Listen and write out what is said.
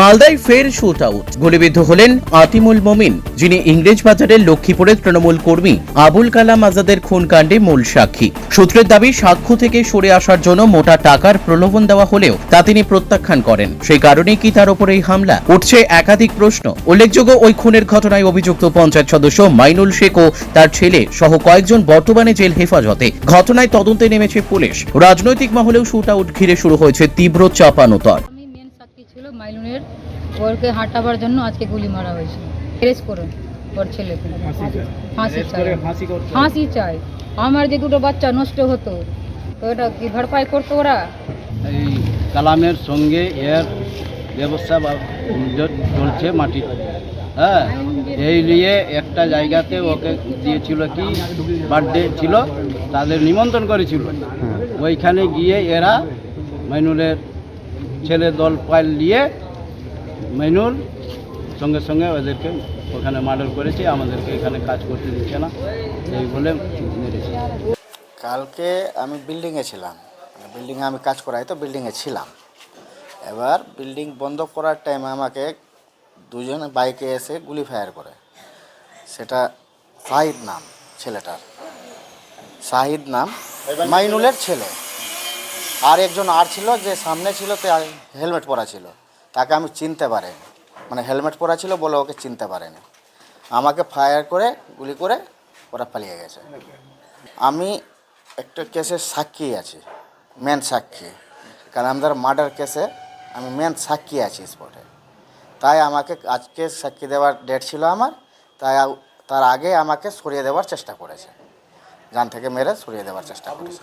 মালদায় ফের shoot out গুলিবিদ্ধ হলেন আতিমুল মমিন, যিনি ইংরেজ বাজারের লক্ষ্মীপুরের তৃণমূল কর্মী, আবুল কালাম আজাদের খুনকাণ্ডে মূল সাক্ষী। সূত্রের দাবি, সাক্ষ্য থেকে সরে আসার জন্য মোটা টাকার প্রলোভন দেওয়া হলেও তা তিনি প্রত্যাখ্যান করেন। সেই কারণেই কি তার উপর এই হামলা? উঠছে একাধিক প্রশ্ন। উল্লেখযোগ্য, ওই খুনের ঘটনায় অভিযুক্ত পঞ্চায়েত সদস্য মাইনুল শেখ ও তার ছেলে সহ কয়েকজন বর্তমানে জেল হেফাজতে। ঘটনায় তদন্তে নেমেছে পুলিশ। রাজনৈতিক মহলেও শুট আউট ঘিরে শুরু হয়েছে তীব্র চাপানোতর। ওরকে হাঁটাবার জন্য আজকে গুলি মারা হয়েছে। অ্যারেস্ট করুন ওর ছেলেকে। ফাঁসি চাই ফাঁসি চাই আমার যে দুটো বাচ্চা নষ্ট হতো তো এটা কি ভরপাই করতো ওরা? এই কালামের সঙ্গে এর ব্যবস্থা বা চলছে মাটির হ্যাঁ এই নিয়ে একটা জায়গাতে ওকে দিয়েছিল কি বার্থডে ছিল তাদের নিমন্ত্রণ করেছিল। ওইখানে গিয়ে এরা মাইনুলের ছেলে দল পাল নিয়ে মাইনুল সঙ্গে সঙ্গে ওদেরকে ওখানে মার্ডার করেছি, আমাদেরকে এখানে কাজ করতে দিচ্ছে না। এই বলে মেরেছে। কালকে আমি বিল্ডিংয়ে ছিলাম। বিল্ডিংয়ে আমি কাজ করাই তো বিল্ডিংয়ে ছিলাম। এবার বিল্ডিং বন্ধ করার টাইমে আমাকে দুজনে বাইকে এসে গুলি ফায়ার করে। সেটা শাহিদ নাম, ছেলেটার। শাহিদ নাম মাইনুলের ছেলে। আর একজন আর ছিল, যে সামনে ছিল তে হেলমেট পরা ছিল। তাকে আমি চিনতে পারিনি। মানে হেলমেট পরা ছিল বলে ওকে চিনতে পারেনি। আমাকে ফায়ার করে, গুলি করে ওরা পালিয়ে গেছে। আমি একটা কেসের সাক্ষী আছি মেন সাক্ষী। কারণ আমাদের মার্ডার কেসে আমি মেন সাক্ষী আছি স্পটে তাই আমাকে আজকে সাক্ষী দেওয়ার ডেট ছিল আমার, তাই তার আগে আমাকে সরিয়ে দেওয়ার চেষ্টা করেছে। জান থেকে মেরে সরিয়ে দেওয়ার চেষ্টা করেছে।